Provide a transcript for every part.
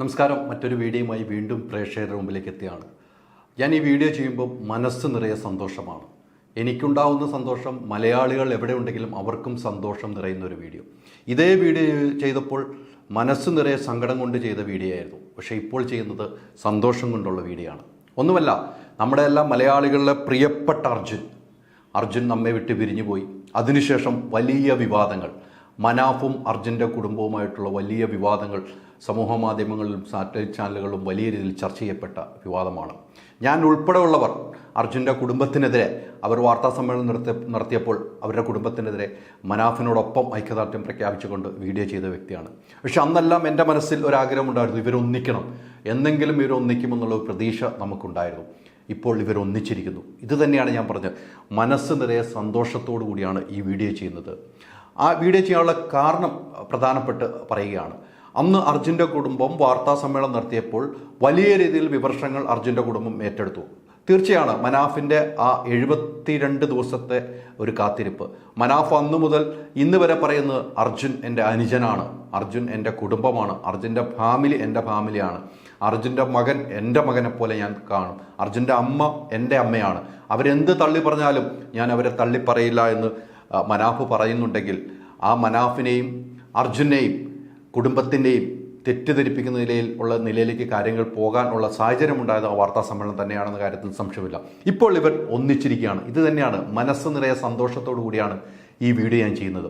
നമസ്കാരം. മറ്റൊരു വീഡിയോയുമായി വീണ്ടും പ്രേക്ഷകരുടെ മുമ്പിലേക്ക് എത്തിയാണ്. ഞാൻ ഈ വീഡിയോ ചെയ്യുമ്പോൾ മനസ്സ് നിറയെ സന്തോഷമാണ്. എനിക്കുണ്ടാവുന്ന സന്തോഷം മലയാളികൾ എവിടെ ഉണ്ടെങ്കിലും അവർക്കും സന്തോഷം നിറയുന്ന ഒരു വീഡിയോ. ഇതേ വീഡിയോ ചെയ്തപ്പോൾ മനസ്സ് നിറയെ സങ്കടം കൊണ്ട് ചെയ്ത വീഡിയോ ആയിരുന്നു. പക്ഷേ ഇപ്പോൾ ചെയ്യുന്നത് സന്തോഷം കൊണ്ടുള്ള വീഡിയോ ആണ്. ഒന്നുമല്ല നമ്മുടെ എല്ലാ മലയാളികളുടെ പ്രിയപ്പെട്ട അർജുൻ. അർജുൻ നമ്മെ വിട്ട് പിരിഞ്ഞു പോയി. അതിനുശേഷം വലിയ വിവാദങ്ങൾ. മനാഫും അർജുന്റെ കുടുംബവുമായിട്ടുള്ള വലിയ വിവാദങ്ങൾ. സമൂഹ മാധ്യമങ്ങളിലും സാറ്റലൈറ്റ് ചാനലുകളിലും വലിയ രീതിയിൽ ചർച്ച ചെയ്യപ്പെട്ട വിവാദമാണ്. ഞാൻ ഉൾപ്പെടെയുള്ളവർ അർജുന്റെ കുടുംബത്തിനെതിരെ അവർ വാർത്താ സമ്മേളനം നടത്തി നടത്തിയപ്പോൾ അവരുടെ കുടുംബത്തിനെതിരെ മനാഫിനോടൊപ്പം ഐക്യദാർഢ്യം പ്രഖ്യാപിച്ചുകൊണ്ട് വീഡിയോ ചെയ്ത വ്യക്തിയാണ്. പക്ഷെ അന്നെല്ലാം എന്റെ മനസ്സിൽ ഒരാഗ്രഹമുണ്ടായിരുന്നു ഇവരൊന്നിക്കണം. എന്നെങ്കിലും ഇവരൊന്നിക്കുമെന്നുള്ള ഒരു പ്രതീക്ഷ നമുക്കുണ്ടായിരുന്നു. ഇപ്പോൾ ഇവർ ഒന്നിച്ചിരിക്കുന്നു ഇത് തന്നെയാണ് ഞാൻ പറഞ്ഞത്. മനസ്സ് നിറയെ സന്തോഷത്തോടു കൂടിയാണ് ഈ വീഡിയോ ചെയ്യുന്നത്. ആ വീഡിയോ ചെയ്യാനുള്ള കാരണം പ്രധാനപ്പെട്ട് പറയുകയാണ്. അന്ന് അർജുന്റെ കുടുംബം വാർത്താ സമ്മേളനം നടത്തിയപ്പോൾ വലിയ രീതിയിൽ വിമർശനങ്ങൾ അർജുന്റെ കുടുംബം ഏറ്റെടുത്തു. തീർച്ചയാണ് മനാഫിന്റെ ആ എഴുപത്തിരണ്ട് ദിവസത്തെ ഒരു കാത്തിരിപ്പ്. മനാഫ് അന്നു മുതൽ ഇന്ന് വരെ പറയുന്നത് അർജുൻ എന്റെ അനുജനാണ് അർജുൻ എന്റെ കുടുംബമാണ് അർജുന്റെ ഫാമിലി എന്റെ ഫാമിലിയാണ് അർജുന്റെ മകൻ എന്റെ മകനെ പോലെ ഞാൻ കാണും അർജുന്റെ അമ്മ എന്റെ അമ്മയാണ്. അവരെന്ത് തള്ളി പറഞ്ഞാലും ഞാൻ അവരെ തള്ളി പറയില്ല എന്ന് മനാഫ് പറയുന്നുണ്ടെങ്കിൽ ആ മനാഫിനെയും അർജുനെയും കുടുംബത്തിന്റെയും തെറ്റിദ്ധരിപ്പിക്കുന്ന നിലയിൽ ഉള്ള നിലയിലേക്ക് കാര്യങ്ങൾ പോകാനുള്ള സാഹചര്യം ഉണ്ടായത് ആ വാർത്താ സമ്മേളനം തന്നെയാണെന്ന കാര്യത്തിൽ സംശയമില്ല. ഇപ്പോൾ ഇവർ ഒന്നിച്ചിരിക്കുകയാണ്. ഇത് തന്നെയാണ് മനസ്സ് നിറയെ സന്തോഷത്തോടു കൂടിയാണ് ഈ വീഡിയോ ഞാൻ ചെയ്യുന്നത്.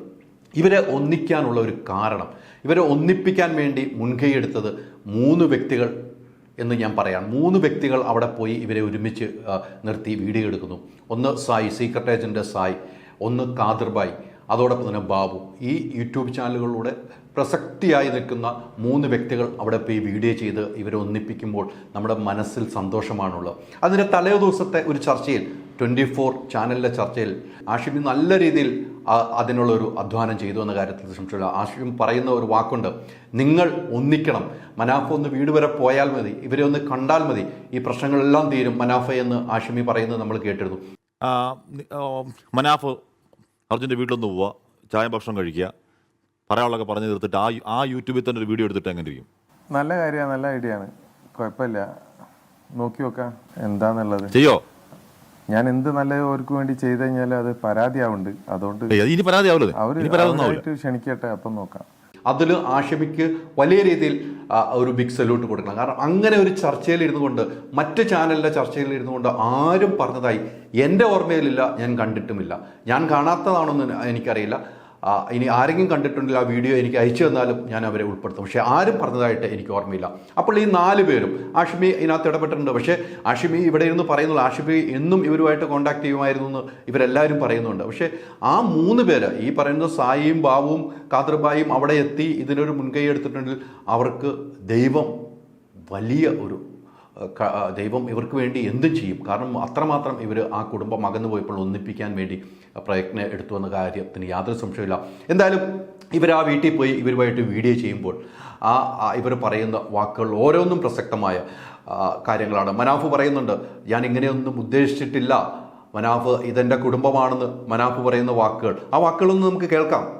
ഇവരെ ഒന്നിക്കാനുള്ള ഒരു കാരണം ഇവരെ ഒന്നിപ്പിക്കാൻ വേണ്ടി മുൻകൈയെടുത്തത് മൂന്ന് വ്യക്തികൾ എന്ന് ഞാൻ പറയാം. മൂന്ന് വ്യക്തികൾ അവിടെ പോയി ഇവരെ ഒരുമിച്ച് നിർത്തി വീഡിയോ എടുക്കുന്നു. ഒന്ന് സായി സീക്രട്ട് ഏജന്റ് സായി. ഒന്ന് കാതിർബായി അതോടൊപ്പം തന്നെ ബാബു ഈ യൂട്യൂബ് ചാനലുകളിലൂടെ പ്രസക്തിയായി നിൽക്കുന്ന മൂന്ന് വ്യക്തികൾ അവിടെ പോയി വീഡിയോ ചെയ്ത് ഇവരെ ഒന്നിപ്പിക്കുമ്പോൾ നമ്മുടെ മനസ്സിൽ സന്തോഷമാണുള്ളത്. അതിന്റെ തലേ ദിവസത്തെ ഒരു ചർച്ചയിൽ ട്വന്റി ഫോർ ചാനലിലെ ചർച്ചയിൽ ആഷിഫി നല്ല രീതിയിൽ അതിനുള്ള ഒരു അധ്വാനം ചെയ്തു എന്ന കാര്യത്തിൽ സംശയമില്ല. ആഷിം പറയുന്ന ഒരു വാക്കുണ്ട് നിങ്ങൾ ഒന്നിക്കണം. മനാഫ ഒന്ന് വീട് വരെ പോയാൽ മതി. ഇവരെ ഒന്ന് കണ്ടാൽ മതി. ഈ പ്രശ്നങ്ങളെല്ലാം തീരും. മനാഫ എന്ന് ആഷിമി പറയുന്നത് നമ്മൾ കേട്ടിരുന്നു. മനാഫ് അർജുന്റെ വീട്ടിലൊന്ന് പോവുക ചായ ഭക്ഷണം കഴിക്കുക. പറയാനുള്ളതൊക്കെ പറഞ്ഞു തീർത്തിട്ട് ആ ആ യൂട്യൂബിൽ തന്നെ ഒരു വീഡിയോ എടുത്തിട്ട് എങ്ങനെ ഇരിക്കും? നല്ല കാര്യമാണ് നല്ല ഐഡിയ ആണ്. കുഴപ്പമില്ല. നോക്കി നോക്കാം എന്താന്നുള്ളത്. ചെയ്യോ? ഞാൻ എന്ത് നല്ല അവർക്ക് വേണ്ടി ചെയ്ത് കഴിഞ്ഞാൽ അത് പരാതിയാവുന്നുണ്ട്. അതുകൊണ്ട് ഇനി പരാതി ആവില്ല അവർ ക്ഷണിക്കട്ടെ അപ്പം നോക്കാം. അതിൽ ആഷമിക്ക് വലിയ രീതിയിൽ ഒരു ബിഗ് സല്യൂട്ട് കൊടുക്കണം. കാരണം അങ്ങനെ ഒരു ചർച്ചയിൽ ഇരുന്നു കൊണ്ട് മറ്റ് ചാനലിന്റെ ചർച്ചയിൽ ഇരുന്നു കൊണ്ട് ആരും പറഞ്ഞതായി എന്റെ ഓർമ്മയിലില്ല ഞാൻ കണ്ടിട്ടുമില്ല. ഞാൻ കാണാത്തതാണെന്ന് എനിക്കറിയില്ല. ഇനി ആരെങ്കിലും കണ്ടിട്ടുണ്ടെങ്കിൽ ആ വീഡിയോ എനിക്ക് അയച്ചു തന്നാലും ഞാൻ അവരെ ഉൾപ്പെടുത്തും. പക്ഷേ ആരും പറഞ്ഞതായിട്ട് എനിക്ക് ഓർമ്മയില്ല. അപ്പോൾ ഈ നാല് പേരും ആഷിമി ഇതിനകത്ത് ഇടപെട്ടിട്ടുണ്ട്. പക്ഷേ ആഷിമി ഇവിടെ ഇരുന്ന് പറയുന്നുള്ളൂ. ആഷിമി എന്നും ഇവരുമായിട്ട് കോൺടാക്ട് ചെയ്യുമായിരുന്നു എന്ന് ഇവരെല്ലാവരും പറയുന്നുണ്ട്. പക്ഷേ ആ മൂന്ന് പേര് ഈ പറയുന്ന സായിയും ബാബുവും കാതൃബായും അവിടെ എത്തി ഇതിനൊരു മുൻകൈ എടുത്തിട്ടുണ്ടെങ്കിൽ അവർക്ക് ദൈവം വലിയ ഒരു ദൈവം ഇവർക്ക് വേണ്ടി എന്തും ചെയ്യും. കാരണം അത്രമാത്രം ഇവർ ആ കുടുംബം അകന്നു പോയപ്പോൾ ഒന്നിപ്പിക്കാൻ വേണ്ടി പ്രയത്നം എടുത്തു എന്ന കാര്യത്തിന് യാതൊരു സംശയമില്ല എന്തായാലും ഇവർ ആ വീട്ടിൽ പോയി ഇവരുമായിട്ട് വീഡിയോ ചെയ്യുമ്പോൾ ആ ഇവർ പറയുന്ന വാക്കുകൾ ഓരോന്നും പ്രസക്തമായ കാര്യങ്ങളാണ്. മനാഫ് പറയുന്നുണ്ട് ഞാൻ ഇങ്ങനെയൊന്നും ഉദ്ദേശിച്ചിട്ടില്ല. മനാഫ് ഇതെന്റെ കുടുംബമാണെന്ന് മനാഫ് പറയുന്ന വാക്കുകൾ. ആ വാക്കുകളൊന്നും നമുക്ക് കേൾക്കാം.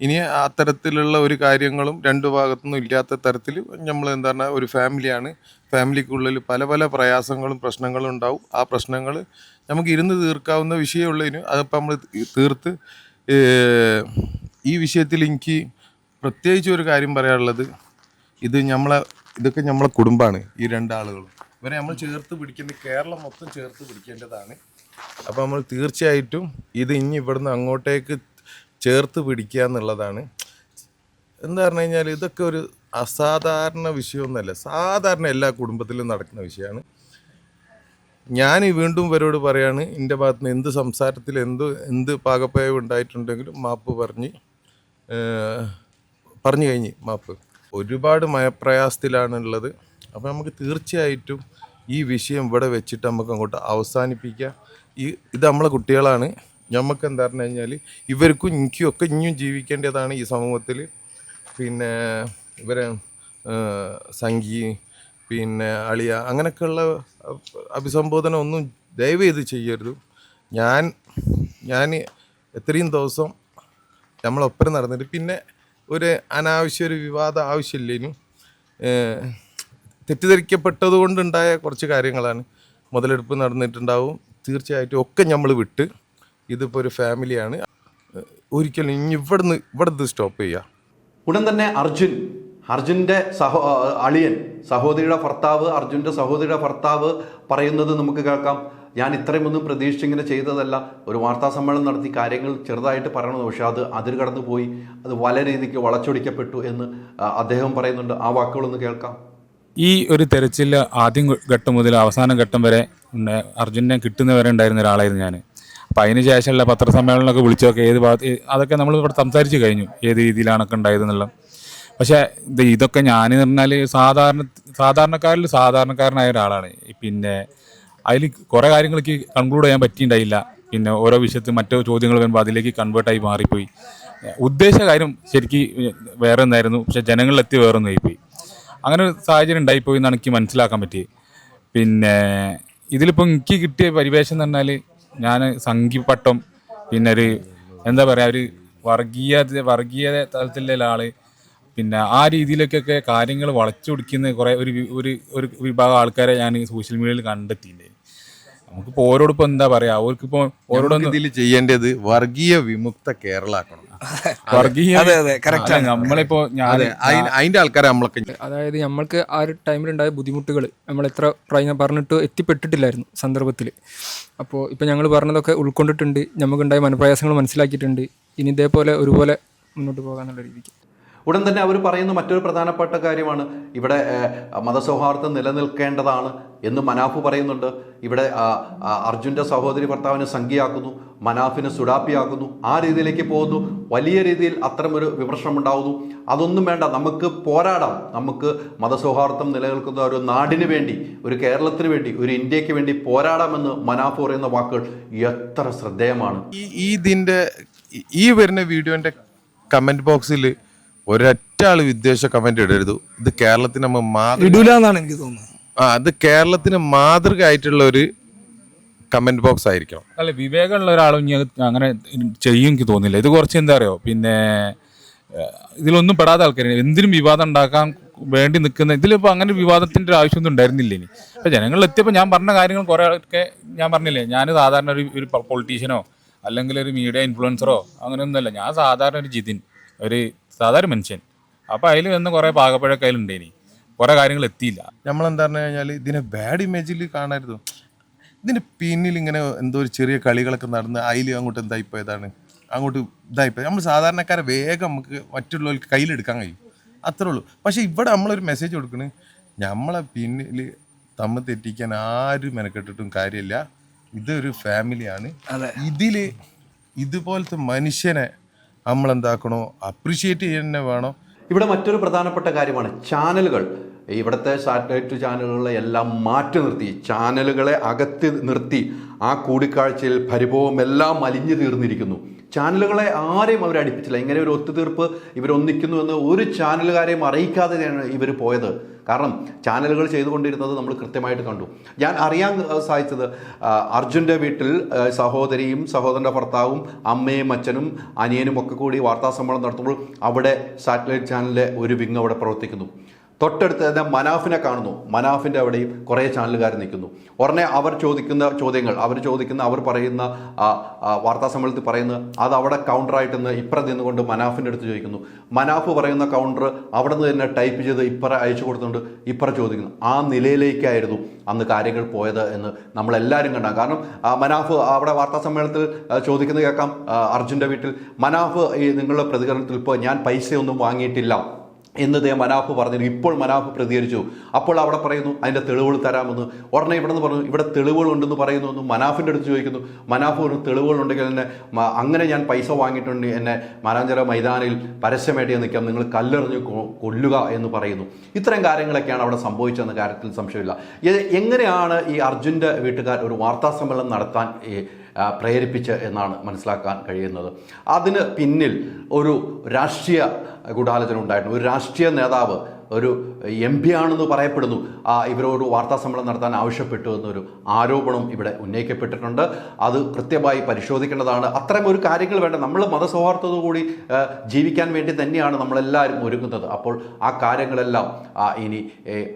ഇനി അത്തരത്തിലുള്ള ഒരു കാര്യങ്ങളും രണ്ടു ഭാഗത്തുനിന്നും ഇല്ലാത്ത തരത്തിൽ നമ്മൾ എന്താണ് ഒരു ഫാമിലിയാണ്. ഫാമിലിക്കുള്ളിൽ പല പല പ്രയാസങ്ങളും പ്രശ്നങ്ങളും ഉണ്ടാവും. ആ പ്രശ്നങ്ങൾ നമുക്ക് ഇരുന്ന് തീർക്കാവുന്ന വിഷയമുള്ളതിന് അതിപ്പോൾ നമ്മൾ തീർത്ത് ഈ വിഷയത്തിൽ എനിക്ക് പ്രത്യേകിച്ച് ഒരു കാര്യം പറയാനുള്ളത്. ഇത് നമ്മളെ ഇതൊക്കെ നമ്മളെ കുടുംബമാണ് ഈ രണ്ടാളുകളും ഇവരെ നമ്മൾ ചേർത്ത് പിടിക്കുന്ന കേരളം മൊത്തം ചേർത്ത് പിടിക്കേണ്ടതാണ്. അപ്പോൾ നമ്മൾ തീർച്ചയായിട്ടും ഇത് ഇനി ഇവിടുന്ന് അങ്ങോട്ടേക്ക് ചേർത്ത് പിടിക്കുക എന്നുള്ളതാണ്. എന്താ പറഞ്ഞു കഴിഞ്ഞാൽ ഇതൊക്കെ ഒരു അസാധാരണ വിഷയമൊന്നുമല്ല. സാധാരണ എല്ലാ കുടുംബത്തിലും നടക്കുന്ന വിഷയമാണ്. ഞാൻ വീണ്ടും ഇവരോട് പറയാണ് എന്റെ ഭാഗത്ത് നിന്ന് എന്ത് സംസാരത്തിൽ എന്ത് എന്ത് പാകപ്പയവ് ഉണ്ടായിട്ടുണ്ടെങ്കിലും മാപ്പ് പറഞ്ഞ് പറഞ്ഞു കഴിഞ്ഞ് മാപ്പ്. ഒരുപാട് മയപ്രയാസത്തിലാണുള്ളത്. അപ്പോൾ നമുക്ക് തീർച്ചയായിട്ടും ഈ വിഷയം ഇവിടെ വെച്ചിട്ട് നമുക്ക് അങ്ങോട്ട് അവസാനിപ്പിക്കുക ഈ ഇത് നമ്മളെ കുട്ടികളാണ്. നമുക്ക് എന്താ പറഞ്ഞു കഴിഞ്ഞാൽ ഇവർക്കും എനിക്കും ഒക്കെ ഇനിയും ജീവിക്കേണ്ടതാണ് ഈ സമൂഹത്തിൽ പിന്നെ ഇവരെ സംഗി പിന്നെ അളിയ അങ്ങനെയൊക്കെയുള്ള അഭിസംബോധന ഒന്നും ദയവ് ചെയ്ത് ചെയ്യരുത്. ഞാൻ ഞാൻ എത്രയും ദിവസം നമ്മളൊപ്പം നടന്നിട്ട് പിന്നെ ഒരു അനാവശ്യ ഒരു വിവാദം ആവശ്യമില്ലേനും തെറ്റിദ്ധരിക്കപ്പെട്ടത് കൊണ്ടുണ്ടായ കുറച്ച് കാര്യങ്ങളാണ് മുതലെടുപ്പ് നടന്നിട്ടുണ്ടാവും. തീർച്ചയായിട്ടും ഒക്കെ നമ്മൾ വിട്ട് ഇതിപ്പോൾ ഒരു ഫാമിലിയാണ്. ഒരിക്കലും ഇനി ഇവിടുന്ന് ഇവിടുന്ന് സ്റ്റോപ്പ് ചെയ്യുക ഉടൻ തന്നെ അർജുൻ അർജുന്റെ സഹോ അളിയൻ സഹോദരിയുടെ ഭർത്താവ് അർജുന്റെ സഹോദരിയുടെ ഭർത്താവ് പറയുന്നത് നമുക്ക് കേൾക്കാം. ഞാൻ ഇത്രയുമൊന്നും പ്രതീക്ഷിച്ചിങ്ങനെ ചെയ്തതല്ല. ഒരു വാർത്താ സമ്മേളനം നടത്തി കാര്യങ്ങൾ ചെറുതായിട്ട് പറയണത് പക്ഷേ അത് അതിർ കടന്നു പോയി അത് പല രീതിക്ക് വളച്ചൊടിക്കപ്പെട്ടു എന്ന് അദ്ദേഹം പറയുന്നുണ്ട്. ആ വാക്കുകളൊന്ന് കേൾക്കാം. ഈ ഒരു തെരച്ചിൽ ആദ്യം ഘട്ടം മുതൽ അവസാന ഘട്ടം വരെ. അർജുനെ കിട്ടുന്നവരെ ഉണ്ടായിരുന്ന ഒരാളായിരുന്നു ഞാൻ അപ്പം അതിന് ശേഷമുള്ള പത്രസമ്മേളനമൊക്കെ വിളിച്ചൊക്കെ ഏത് ഭാഗത്ത് അതൊക്കെ നമ്മൾ ഇവിടെ സംസാരിച്ച് കഴിഞ്ഞു ഏത് രീതിയിലാണൊക്കെ ഉണ്ടായതെന്നുള്ള പക്ഷേ ഇത് ഇതൊക്കെ ഞാൻ എന്ന് പറഞ്ഞാൽ സാധാരണ സാധാരണക്കാരിൽ സാധാരണക്കാരനായ ഒരാളാണ്. പിന്നെ അതിൽ കുറേ കാര്യങ്ങൾക്ക് കൺക്ലൂഡ് ചെയ്യാൻ പറ്റിയിട്ടുണ്ടായില്ല. പിന്നെ ഓരോ വിഷയത്തിൽ മറ്റോ ചോദ്യങ്ങൾ വരുമ്പോൾ അതിലേക്ക് കൺവേർട്ടായി മാറിപ്പോയി. ഉദ്ദേശ കാര്യം ശരിക്ക് വേറെ ഒന്നായിരുന്നു പക്ഷെ ജനങ്ങളിലെത്തി വേറെ ഒന്നായിപ്പോയി അങ്ങനെ ഒരു സാഹചര്യം ഉണ്ടായിപ്പോയി എന്നാണ് എനിക്ക് മനസ്സിലാക്കാൻ പറ്റിയത്. പിന്നെ ഇതിലിപ്പോൾ എനിക്ക് കിട്ടിയ പരിവേഷം എന്ന് പറഞ്ഞാൽ ഞാൻ സംഘിപ്പട്ടം പിന്നെ ഒരു എന്താ പറയുക ഒരു വർഗീയ വർഗീയ തലത്തിലുള്ള ആൾ. പിന്നെ ആ രീതിയിലേക്കൊക്കെ കാര്യങ്ങൾ വളച്ചൊടിക്കുന്ന കുറേ ഒരു ഒരു ഒരു വിഭാഗം ആൾക്കാരെ ഞാൻ സോഷ്യൽ മീഡിയയിൽ കണ്ടെത്തിയിട്ടുണ്ട്. നമുക്കിപ്പോൾ ഓരോടിപ്പോൾ എന്താ പറയാ? അവർക്കിപ്പോ ഓരോടൊന്നും ഇതിൽ ചെയ്യേണ്ടത് വർഗീയ വിമുക്ത കേരളാക്കണം. വർഗീയ അതെ, അതെ, correct ആണ്. നമ്മളിപ്പോ ഞാൻ അതെ അതിന്റെ ആൾക്കാരെ നമ്മളൊക്കെ അതായത് നമ്മൾക്ക് ആ ഒരു ടൈമിലുണ്ടായ ബുദ്ധിമുട്ടുകൾ നമ്മൾ എത്ര പ്രായം പറഞ്ഞിട്ട് എത്തിപ്പെട്ടിട്ടില്ലായിരുന്നു സന്ദർഭത്തിൽ അപ്പോൾ ഇപ്പോൾ ഞങ്ങൾ പറഞ്ഞതൊക്കെ ഉൾക്കൊണ്ടിട്ടുണ്ട്. നമുക്കുണ്ടായ മനപ്രയാസങ്ങൾ മനസ്സിലാക്കിയിട്ടുണ്ട്. ഇനി ഇതേപോലെ ഒരുപോലെ മുന്നോട്ട് പോകാനുള്ള രീതിക്ക്. ഉടൻ തന്നെ അവർ പറയുന്ന മറ്റൊരു പ്രധാനപ്പെട്ട കാര്യമാണ്. ഇവിടെ ഏഹ്, മതസൗഹാർദ്ദം നിലനിൽക്കേണ്ടതാണ് എന്ന് മനാഫ് പറയുന്നുണ്ട്. ഇവിടെ അർജുന്റെ സഹോദരി ഭർത്താവിനെ സംഖ്യയാക്കുന്നു മനാഫിനെ സുഡാപ്പിയാക്കുന്നു ആ രീതിയിലേക്ക് പോകുന്നു. വലിയ രീതിയിൽ അത്തരമൊരു വിമർശനം ഉണ്ടാകുന്നു അതൊന്നും വേണ്ട നമുക്ക് പോരാടാം. നമുക്ക് മതസൗഹാർദ്ദം നിലനിൽക്കുന്ന ഒരു നാടിന് വേണ്ടി ഒരു കേരളത്തിന് വേണ്ടി ഒരു ഇന്ത്യയ്ക്ക് വേണ്ടി പോരാടാമെന്ന് മനാഫ് പറയുന്ന വാക്കുകൾ എത്ര ശ്രദ്ധേയമാണ്. ഈ ഈ ഇതിന്റെ ഈ- വരുന്ന വീഡിയോന്റെ കമന്റ് ബോക്സിൽ ഒരൊറ്റ ആൾ വിദ്വേഷ കമന്റ് ഇടരുത്. ഇത് കേരളത്തിന് നമ്മൾ മാറി ഇടൂലെന്നാണ് എനിക്ക് തോന്നുന്നത്. അത് കേരളത്തിന് മാതൃക ആയിട്ടുള്ള ഒരു കമന്റ് ബോക്സ് ആയിരിക്കണം. അല്ല വിവേകമുള്ള ഒരാളും ഇനി അങ്ങനെ ചെയ്യും എനിക്ക് തോന്നില്ല ഇത് കുറച്ച് എന്താ അറിയോ? പിന്നെ ഇതിലൊന്നും പെടാത്ത ആൾക്കാർ എന്തിനും വിവാദം ഉണ്ടാക്കാൻ വേണ്ടി നിൽക്കുന്ന ഇതിലിപ്പോൾ അങ്ങനെ വിവാദത്തിന്റെ ഒരു ആവശ്യമൊന്നും ഉണ്ടായിരുന്നില്ല ഇനി. അപ്പോൾ ജനങ്ങളിൽ എത്തിയപ്പോൾ ഞാൻ പറഞ്ഞ കാര്യങ്ങൾ കുറെ ഒക്കെ ഞാൻ പറഞ്ഞില്ലേ ഞാൻ സാധാരണ ഒരു ഒരു പൊളിറ്റീഷ്യനോ അല്ലെങ്കിൽ ഒരു മീഡിയ ഇൻഫ്ലുവൻസറോ അങ്ങനെയൊന്നുമല്ല. ഞാൻ സാധാരണ ഒരു ജിതിൻ ഒരു സാധാരണ മനുഷ്യൻ. അപ്പോൾ അതിൽ വന്ന് കുറേ പാകപ്പഴക്കയിലുണ്ട് അതിലുണ്ടേനി കുറെ കാര്യങ്ങൾ എത്തിയില്ല. നമ്മൾ എന്താ പറഞ്ഞു കഴിഞ്ഞാൽ ഇതിനെ ബാഡ് ഇമേജിൽ കാണരുത്. ഇതിന്റെ പിന്നിൽ ഇങ്ങനെ എന്തോ ഒരു ചെറിയ കളികളൊക്കെ നടന്ന് അതിൽ അങ്ങോട്ട് എന്തായിപ്പോയതാണ് അങ്ങോട്ട് ഇതായിപ്പോയി നമ്മൾ സാധാരണക്കാരെ വേഗം നമുക്ക് മറ്റുള്ളവർക്ക് കയ്യിലെടുക്കാൻ കഴിയും. അത്രേ ഉള്ളൂ. പക്ഷേ ഇവിടെ നമ്മളൊരു മെസ്സേജ് കൊടുക്കണേ. നമ്മളെ പിന്നിൽ തമ്മിൽ തെറ്റിക്കാൻ ആരും മെനക്കെട്ടിട്ടും കാര്യമില്ല. ഇതൊരു ഫാമിലിയാണ് അതെ. ഇതിൽ ഇതുപോലത്തെ മനുഷ്യനെ നമ്മൾ എന്താക്കണോ അപ്രിഷിയേറ്റ് ചെയ്യുന്ന വേണം. ഇവിടെ മറ്റൊരു പ്രധാനപ്പെട്ട കാര്യമാണ് ചാനലുകൾ. ഇവിടുത്തെ സാറ്റലൈറ്റ് ചാനലുകളെ എല്ലാം മാറ്റി നിർത്തി ചാനലുകളെ അകത്ത് നിർത്തി ആ കൂടിക്കാഴ്ചയിൽ പരിഭവം എല്ലാം അലിഞ്ഞു തീർന്നിരിക്കുന്നു. ചാനലുകളെ ആരെയും അവർ അടുപ്പിച്ചില്ല. ഇങ്ങനെ ഒരു ഒത്തുതീർപ്പ് ഇവരൊന്നിക്കുന്നു എന്ന് ഒരു ചാനലുകാരെയും അറിയിക്കാതെയാണ് ഇവർ പോയത്. കാരണം ചാനലുകൾ ചെയ്തുകൊണ്ടിരുന്നത് നമ്മൾ കൃത്യമായിട്ട് കണ്ടു. ഞാൻ അറിയാൻ സാധിച്ചത് അർജുന്റെ വീട്ടിൽ സഹോദരിയും സഹോദരന്റെ ഭർത്താവും അമ്മയും അച്ഛനും അനിയനും ഒക്കെ കൂടി വാർത്താ സമ്മേളനം നടത്തുമ്പോൾ അവിടെ സാറ്റലൈറ്റ് ചാനലിലെ ഒരു വിങ് അവിടെ പ്രവർത്തിക്കുന്നു. തൊട്ടടുത്ത് തന്നെ മനാഫിനെ കാണുന്നു. മനാഫിന്റെ അവിടെയും കുറേ ചാനലുകാർ നിൽക്കുന്നു. ഉടനെ അവർ ചോദിക്കുന്ന ചോദ്യങ്ങൾ അവർ ചോദിക്കുന്ന അവർ പറയുന്ന വാർത്താ സമ്മേളനത്തിൽ പറയുന്ന അത് അവിടെ കൗണ്ടറായിട്ട് നിന്ന് ഇപ്പറ നിന്നുകൊണ്ട് മനാഫിന്റെ അടുത്ത് ചോദിക്കുന്നു. മനാഫ് പറയുന്ന കൗണ്ടർ അവിടെ നിന്ന് തന്നെ ടൈപ്പ് ചെയ്ത് ഇപ്പറ അയച്ചു കൊടുത്തുകൊണ്ട് ഇപ്പറ ചോദിക്കുന്നു. ആ നിലയിലേക്കായിരുന്നു അന്ന് കാര്യങ്ങൾ പോയത് എന്ന് നമ്മളെല്ലാവരും കണ്ടാൽ കാരണം മനാഫ് അവിടെ വാർത്താ സമ്മേളനത്തിൽ ചോദിക്കുന്നത് കേൾക്കാം അർജുന്റെ വീട്ടിൽ. മനാഫ് ഈ നിങ്ങളുടെ പ്രതികരണത്തിൽ ഇപ്പോൾ ഞാൻ പൈസയൊന്നും വാങ്ങിയിട്ടില്ല. എന്ന് ദേ മനാഫ് പറഞ്ഞിരുന്നു. ഇപ്പോൾ മനാഫ് പ്രതികരിച്ചു. അപ്പോൾ അവിടെ പറയുന്നു അതിന്റെ തെളിവുകൾ തരാമെന്ന്. ഉടനെ ഇവിടെ നിന്ന് പറഞ്ഞു ഇവിടെ തെളിവുകൾ ഉണ്ടെന്ന് പറയുന്നു എന്ന് മനാഫിന്റെ അടുത്ത് ചോദിക്കുന്നു. മനാഫ് പറഞ്ഞു തെളിവുകൾ ഉണ്ടെങ്കിൽ എന്നെ അങ്ങനെ ഞാൻ പൈസ വാങ്ങിയിട്ടുണ്ട്. എന്നെ മാനാഞ്ചര മൈതാനിൽ പരസ്യമായിട്ട് നിൽക്കാം. നിങ്ങൾ കല്ലെറിഞ്ഞ് കൊല്ലുക എന്ന് പറയുന്നു. ഇത്തരം കാര്യങ്ങളൊക്കെയാണ് അവിടെ സംഭവിച്ചതെന്ന കാര്യത്തിൽ സംശയമില്ല. എങ്ങനെയാണ് ഈ അർജുന്റെ വീട്ടുകാർ ഒരു വാർത്താ സമ്മേളനം നടത്താൻ പ്രേരിപ്പിച്ച് എന്നാണ് മനസ്സിലാക്കാൻ കഴിയുന്നത്. അതിന് പിന്നിൽ ഒരു രാഷ്ട്രീയ ഗൂഢാലോചന ഉണ്ടായിട്ടുണ്ട്. ഒരു രാഷ്ട്രീയ നേതാവ് ഒരു എം പി ആണെന്ന് പറയപ്പെടുന്നു. ഇവരോട് വാർത്താ സമ്മേളനം നടത്താൻ ആവശ്യപ്പെട്ടു എന്നൊരു ആരോപണം ഇവിടെ ഉന്നയിക്കപ്പെട്ടിട്ടുണ്ട്. അത് കൃത്യമായി പരിശോധിക്കേണ്ടതാണ്. അത്തരം ഒരു കാര്യങ്ങൾ വേണ്ട. നമ്മൾ മതസൗഹാർദ്ദത്തോടുകൂടി ജീവിക്കാൻ വേണ്ടി തന്നെയാണ് നമ്മളെല്ലാവരും ഒരുങ്ങുന്നത്. അപ്പോൾ ആ കാര്യങ്ങളെല്ലാം ഇനി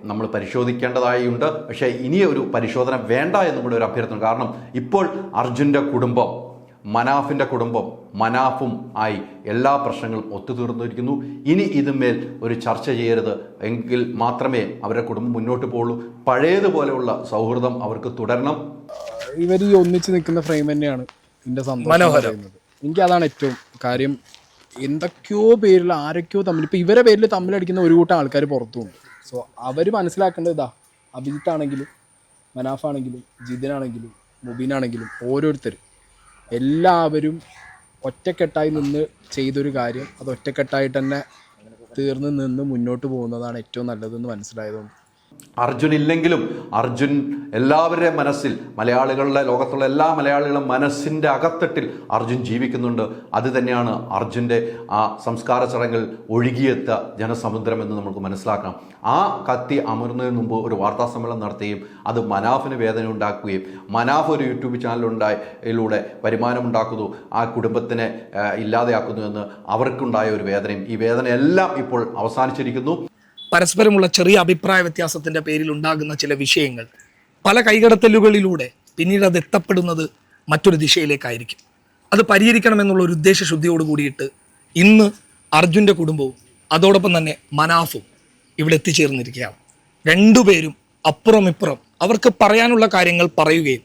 നമ്മൾ പരിശോധിക്കേണ്ടതായുണ്ട്. പക്ഷേ ഇനിയൊരു പരിശോധന വേണ്ട എന്നും കൂടി ഒരു അഭ്യർത്ഥന. കാരണം ഇപ്പോൾ അർജുന്റെ കുടുംബം മനാഫിന്റെ കുടുംബം മനാഫും ആയി എല്ലാ പ്രശ്നങ്ങളും ഒത്തുതീർന്നിരിക്കുന്നു. ഇനി ഇതിന്മേൽ ഒരു ചർച്ച ചെയ്യരുത്. എങ്കിൽ മാത്രമേ അവരുടെ കുടുംബം മുന്നോട്ട് പോകുള്ളൂ പഴയതുപോലെയുള്ള സൗഹൃദം അവർക്ക് തുടരണം. ഇവർ ഈ ഒന്നിച്ച് നിൽക്കുന്ന ഫ്രെയിം തന്നെയാണ് എന്റെ സന്തോഷം എനിക്ക് അതാണ് ഏറ്റവും കാര്യം. എന്തൊക്കെയോ പേരിൽ ആരൊക്കെയോ തമ്മിൽ ഇപ്പം ഇവരെ പേരിൽ തമ്മിലടിക്കുന്ന ഒരു കൂട്ടം ആൾക്കാർ പുറത്തുണ്ട്. സോ അവർ മനസ്സിലാക്കേണ്ടത് ഇതാ. അഭിജിത്ത് ആണെങ്കിലും മനാഫാണെങ്കിലും ജിതിനാണെങ്കിലും മുബീനാണെങ്കിലും ഓരോരുത്തർ എല്ലാവരും ഒറ്റക്കെട്ടായി നിന്ന് ചെയ്തൊരു കാര്യം. അത് ഒറ്റക്കെട്ടായിട്ട് തന്നെ തീർന്ന് നിന്ന് മുന്നോട്ട് പോകുന്നതാണ് ഏറ്റവും നല്ലതെന്ന് മനസ്സിലായതുകൊണ്ട്. അർജുൻ ഇല്ലെങ്കിലും അർജുൻ എല്ലാവരുടെയും മനസ്സിൽ മലയാളികളുടെ ലോകത്തുള്ള എല്ലാ മലയാളികളും മനസ്സിന്റെ അകത്തട്ടിൽ അർജുൻ ജീവിക്കുന്നുണ്ട്. അത് തന്നെയാണ് അർജുന്റെ ആ സംസ്കാര ചടങ്ങിൽ ഒഴുകിയെത്ത ജനസമുദ്രം എന്ന് നമുക്ക് മനസ്സിലാക്കണം ആ കത്തി അമർന്നതിന് മുമ്പ് ഒരു വാർത്താ സമ്മേളനം നടത്തുകയും അത് മനാഫിന് വേദന ഉണ്ടാക്കുകയും മനാഫ് ഒരു യൂട്യൂബ് ചാനലുണ്ടായിലൂടെ വരുമാനം ഉണ്ടാക്കുന്നു ആ കുടുംബത്തിനെ ഇല്ലാതെയാക്കുന്നു എന്ന് അവർക്കുണ്ടായ ഒരു വേദനയും ഈ വേദനയെല്ലാം ഇപ്പോൾ അവസാനിച്ചിരിക്കുന്നു. പരസ്പരമുള്ള ചെറിയ അഭിപ്രായ വ്യത്യാസത്തിന്റെ പേരിൽ ഉണ്ടാകുന്ന ചില വിഷയങ്ങൾ പല കൈകടത്തലുകളിലൂടെ പിന്നീട് അത് എത്തപ്പെടുന്നത് മറ്റൊരു ദിശയിലേക്കായിരിക്കും. അത് പരിഹരിക്കണമെന്നുള്ള ഒരു ഉദ്ദേശശുദ്ധിയോട് കൂടിയിട്ട് ഇന്ന് അർജുന്റെ കുടുംബവും അതോടൊപ്പം തന്നെ മനാഫും ഇവിടെ എത്തിച്ചേർന്നിരിക്കുകയാണ്. രണ്ടുപേരും അപ്പുറം ഇപ്പുറം അവർക്ക് പറയാനുള്ള കാര്യങ്ങൾ പറയുകയും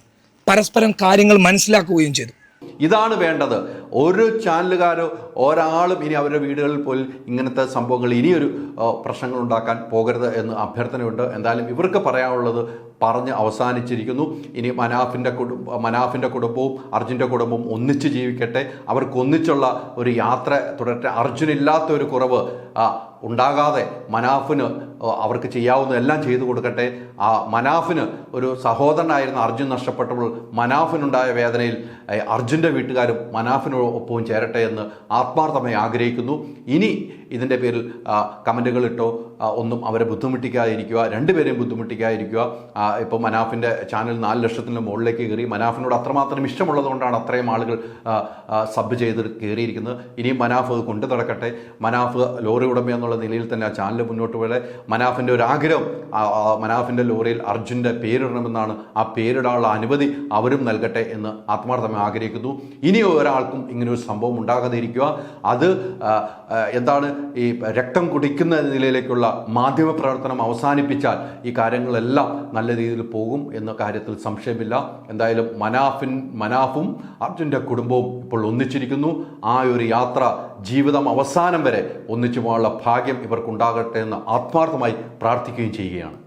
പരസ്പരം കാര്യങ്ങൾ മനസ്സിലാക്കുകയും ചെയ്തു. ഇതാണ് വേണ്ടത്. ഒരു ചാനലുകാരോ ഒരാളും ഇനി അവരുടെ വീടുകളിൽ പോയി ഇങ്ങനത്തെ സംഭവങ്ങൾ ഇനിയൊരു പ്രശ്നങ്ങൾ ഉണ്ടാക്കാൻ പോകരുത് എന്ന് അഭ്യർത്ഥനയുണ്ട്. എന്തായാലും ഇവർക്ക് പറയാനുള്ളത് പറഞ്ഞ് അവസാനിച്ചിരിക്കുന്നു. ഇനി മനാഫിന്റെ കുടുംബ മനാഫിന്റെ കുടുംബവും അർജുന്റെ കുടുംബവും ഒന്നിച്ച് ജീവിക്കട്ടെ. അവർക്കൊന്നിച്ചുള്ള ഒരു യാത്ര തുടരട്ടെ. അർജുനില്ലാത്ത ഒരു കുറവ് ഉണ്ടാകാതെ മനാഫിന് അവർക്ക് ചെയ്യാവുന്ന എല്ലാം ചെയ്തു കൊടുക്കട്ടെ. ആ മനാഫിന് ഒരു സഹോദരനായിരുന്ന അർജുൻ നഷ്ടപ്പെട്ടപ്പോൾ മനാഫിനുണ്ടായ വേദനയിൽ അർജുന്റെ വീട്ടുകാരും മനാഫിനൊപ്പവും ചേരട്ടെ എന്ന് ആത്മാർത്ഥമായി ആഗ്രഹിക്കുന്നു. ഇനി ഇതിന്റെ പേരിൽ കമന്റുകളിട്ടോ ഒന്നും അവരെ ബുദ്ധിമുട്ടിക്കാതിരിക്കുക രണ്ടുപേരെയും ബുദ്ധിമുട്ടിക്കാതിരിക്കുക. ഇപ്പോൾ മനാഫിന്റെ ചാനൽ നാല് ലക്ഷത്തിന് മുകളിലേക്ക് കയറി. മനാഫിനോട് അത്രമാത്രം ഇഷ്ടമുള്ളതുകൊണ്ടാണ് അത്രയും ആളുകൾ സബ് ചെയ്ത് കയറിയിരിക്കുന്നത്. ഇനിയും മനാഫ് കൊണ്ടു നടക്കട്ടെ. മനാഫ് ലോറി ഉടമ എന്നുള്ള നിലയിൽ തന്നെ ആ ചാനൽ മുന്നോട്ട് പോകട്ടെ മനാഫിന്റെ ഒരു ആഗ്രഹം മനാഫിന്റെ ലോറിയിൽ അർജുന്റെ പേരിടണമെന്നാണ്. ആ പേരിടാനുള്ള അനുമതി അവരും നൽകട്ടെ എന്ന് ആത്മാർത്ഥമായി ആഗ്രഹിക്കുന്നു. ഇനി ഒരാൾക്കും ഇങ്ങനെ ഒരു സംഭവം ഉണ്ടാകാതെ ഇരിക്കുക അത് എന്താണ് ഈ രക്തം കുടിക്കുന്ന നിലയിലേക്കുള്ള മാധ്യമ പ്രവർത്തനം അവസാനിപ്പിച്ചാൽ ഈ കാര്യങ്ങളെല്ലാം നല്ല രീതിയിൽ പോകും എന്ന കാര്യത്തിൽ സംശയമില്ല. എന്തായാലും മനാഫിൻ മനാഫും അർജുന്റെ കുടുംബവും ഇപ്പോൾ ഒന്നിച്ചിരിക്കുന്നു. ആ ഒരു യാത്ര ജീവിതം അവസാനം വരെ ഒന്നിച്ചു പോകാനുള്ള ഭാഗ്യം ഇവർക്കുണ്ടാകട്ടെ എന്ന് ആത്മാർത്ഥമായി പ്രാർത്ഥിക്കുകയും ചെയ്യുകയാണ്.